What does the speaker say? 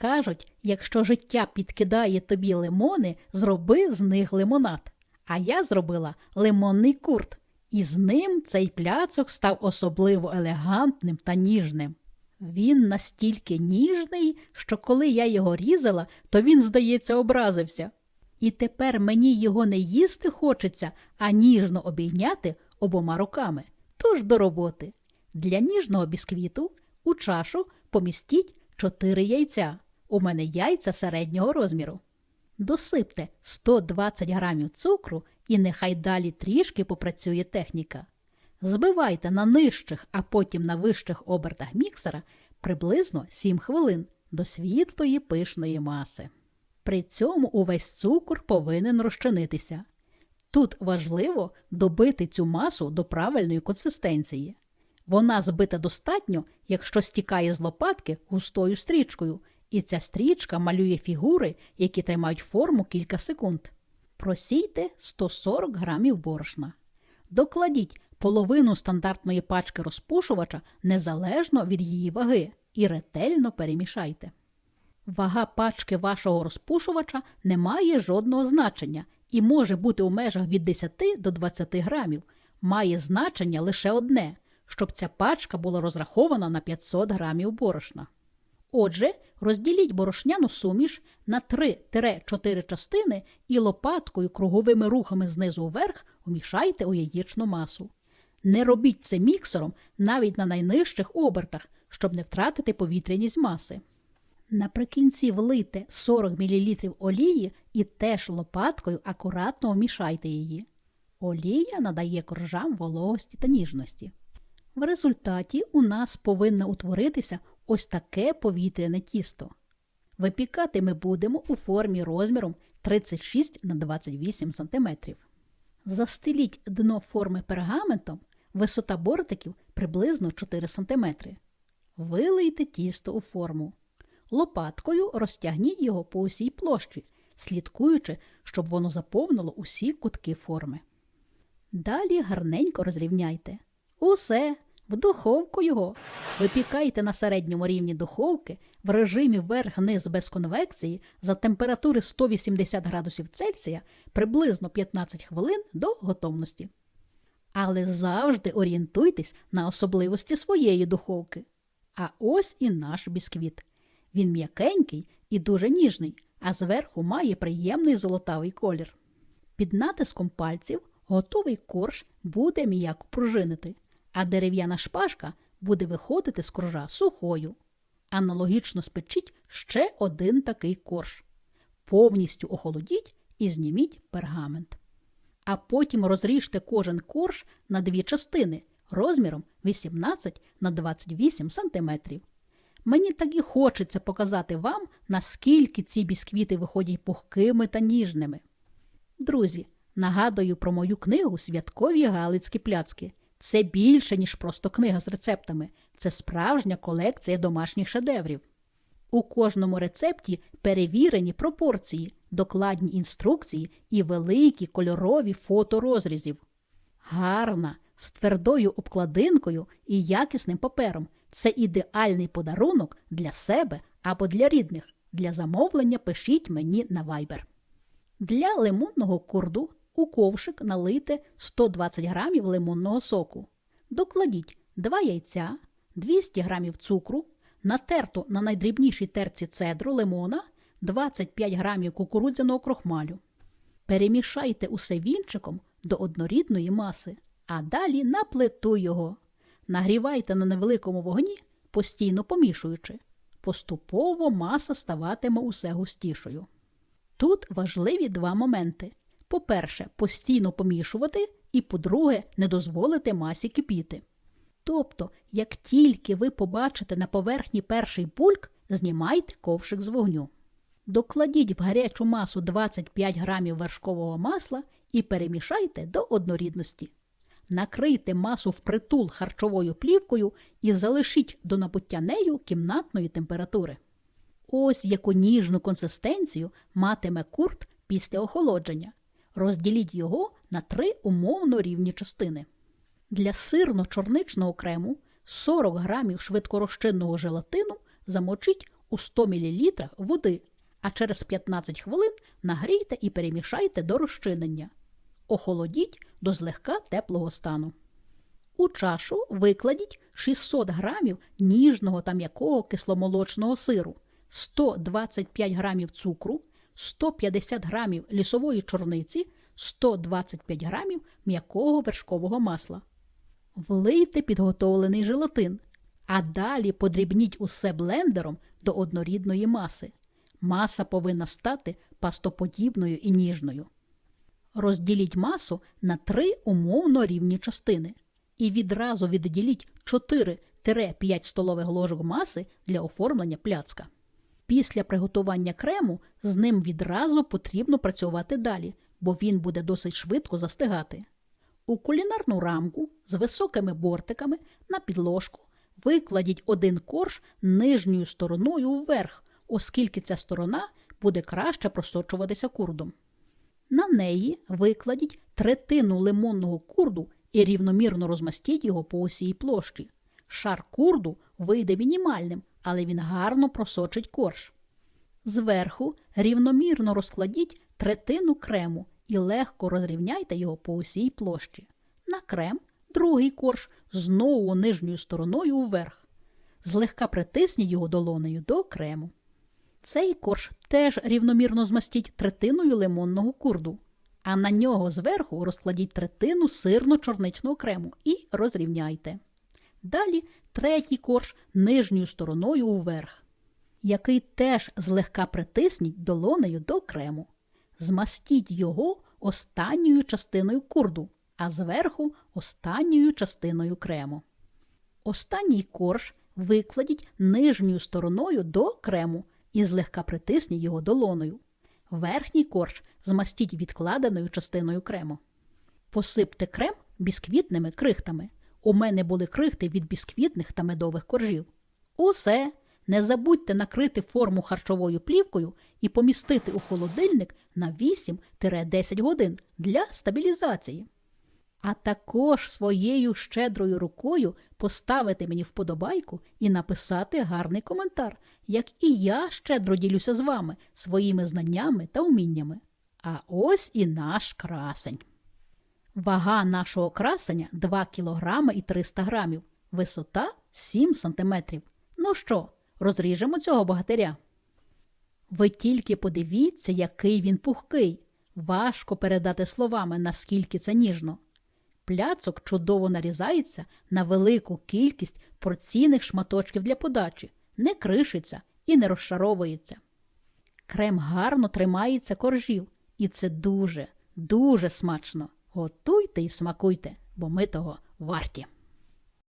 Кажуть, якщо життя підкидає тобі лимони, зроби з них лимонад. А я зробила лимонний курт, і з ним цей пляцок став особливо елегантним та ніжним. Він настільки ніжний, що коли я його різала, то він, здається, образився. І тепер мені його не їсти хочеться, а ніжно обійняти обома руками. Тож до роботи. Для ніжного бісквіту у чашу помістіть 4 яйця. У мене яйця середнього розміру. Досипте 120 грамів цукру і нехай далі трішки попрацює техніка. Збивайте на нижчих, а потім на вищих обертах міксера приблизно 7 хвилин до світлої пишної маси. При цьому увесь цукор повинен розчинитися. Тут важливо добити цю масу до правильної консистенції. Вона збита достатньо, якщо стікає з лопатки густою стрічкою, і ця стрічка малює фігури, які тримають форму кілька секунд. Просійте 140 грамів борошна. Докладіть половину стандартної пачки розпушувача незалежно від її ваги і ретельно перемішайте. Вага пачки вашого розпушувача не має жодного значення і може бути у межах від 10 до 20 грамів. Має значення лише одне, щоб ця пачка була розрахована на 500 грамів борошна. Отже, розділіть борошняну суміш на 3-4 частини і лопаткою круговими рухами знизу вверх умішайте у яєчну масу. Не робіть це міксером навіть на найнижчих обертах, щоб не втратити повітряність маси. Наприкінці влийте 40 мл олії і теж лопаткою акуратно вмішайте її. Олія надає коржам вологості та ніжності. В результаті у нас повинно утворитися ось таке повітряне тісто. Випікати ми будемо у формі розміром 36 на 28 см. Застеліть дно форми пергаментом, висота бортиків приблизно 4 см. Вилийте тісто у форму. Лопаткою розтягніть його по усій площі, слідкуючи, щоб воно заповнило усі кутки форми. Далі гарненько розрівняйте. Усе, в духовку його. Випікайте на середньому рівні духовки в режимі вверх-низ без конвекції за температури 180 градусів Цельсія приблизно 15 хвилин до готовності. Але завжди орієнтуйтесь на особливості своєї духовки. А ось і наш бісквіт. Він м'якенький і дуже ніжний, а зверху має приємний золотавий колір. Під натиском пальців готовий корж буде м'яко пружинити, а дерев'яна шпажка буде виходити з коржа сухою. Аналогічно спечіть ще один такий корж. Повністю охолодіть і зніміть пергамент. А потім розріжте кожен корж на дві частини розміром 18 на 28 см. Мені так і хочеться показати вам, наскільки ці бісквіти виходять пухкими та ніжними. Друзі, нагадую про мою книгу Святкові Галицькі пляцки. Це більше, ніж просто книга з рецептами, це справжня колекція домашніх шедеврів. У кожному рецепті перевірені пропорції, докладні інструкції і великі кольорові фото розрізів. Гарна, з твердою обкладинкою і якісним папером. Це ідеальний подарунок для себе або для рідних. Для замовлення пишіть мені на Viber. Для лимонного курду у ковшик налийте 120 грамів лимонного соку. Докладіть 2 яйця, 200 грамів цукру, натерту на найдрібнішій терці цедру лимона, 25 грамів кукурудзяного крохмалю. Перемішайте усе вінчиком до однорідної маси, а далі на плиту його. Нагрівайте на невеликому вогні, постійно помішуючи. Поступово маса ставатиме усе густішою. Тут важливі два моменти. По-перше, постійно помішувати, і, по-друге, не дозволити масі кипіти. Тобто, як тільки ви побачите на поверхні перший бульк, знімайте ковшик з вогню. Докладіть в гарячу масу 25 грамів вершкового масла і перемішайте до однорідності. Накрийте масу впритул харчовою плівкою і залишіть до набуття нею кімнатної температури. Ось яку ніжну консистенцію матиме курт після охолодження. Розділіть його на три умовно рівні частини. Для сирно-чорничного крему 40 грамів швидкорозчинного желатину замочіть у 100 мл води, а через 15 хвилин нагрійте і перемішайте до розчинення. Охолодіть до злегка теплого стану. У чашу викладіть 600 грамів ніжного та м'якого кисломолочного сиру, 125 грамів цукру, 150 грамів лісової чорниці, 125 грамів м'якого вершкового масла. Влийте підготовлений желатин, а далі подрібніть усе блендером до однорідної маси. Маса повинна стати пастоподібною і ніжною. Розділіть масу на три умовно рівні частини і відразу відділіть 4-5 столових ложок маси для оформлення пляцка. Після приготування крему з ним відразу потрібно працювати далі, бо він буде досить швидко застигати. У кулінарну рамку з високими бортиками на підложку викладіть один корж нижньою стороною вверх, оскільки ця сторона буде краще просочуватися курдом. На неї викладіть третину лимонного курду і рівномірно розмастіть його по усій площі. Шар курду вийде мінімальним, але він гарно просочить корж. Зверху рівномірно розкладіть третину крему і легко розрівняйте його по усій площі. На крем другий корж знову нижньою стороною вверх. Злегка притисніть його долонею до крему. Цей корж теж рівномірно змастіть третиною лимонного курду, а на нього зверху розкладіть третину сирно-чорничного крему і розрівняйте. Далі третій корж нижньою стороною вверх, який теж злегка притисніть долонею до крему. Змастіть його останньою частиною курду, а зверху останньою частиною крему. Останній корж викладіть нижньою стороною до крему і злегка притисніть його долоною. Верхній корж змастіть відкладеною частиною крему. Посипте крем бісквітними крихтами. У мене були крихти від бісквітних та медових коржів. Усе. Не забудьте накрити форму харчовою плівкою і помістити у холодильник на 8-10 годин для стабілізації. А також своєю щедрою рукою поставити мені вподобайку і написати гарний коментар, як і я щедро ділюся з вами своїми знаннями та уміннями. А ось і наш красень. Вага нашого красення 2 кг і 300 грамів, висота 7 см. Ну що, розріжемо цього богатиря? Ви тільки подивіться, який він пухкий. Важко передати словами, наскільки це ніжно. Пляцок чудово нарізається на велику кількість порційних шматочків для подачі, не кришиться і не розшаровується. Крем гарно тримається коржів, і це дуже, дуже смачно. Готуйте і смакуйте, бо ми того варті.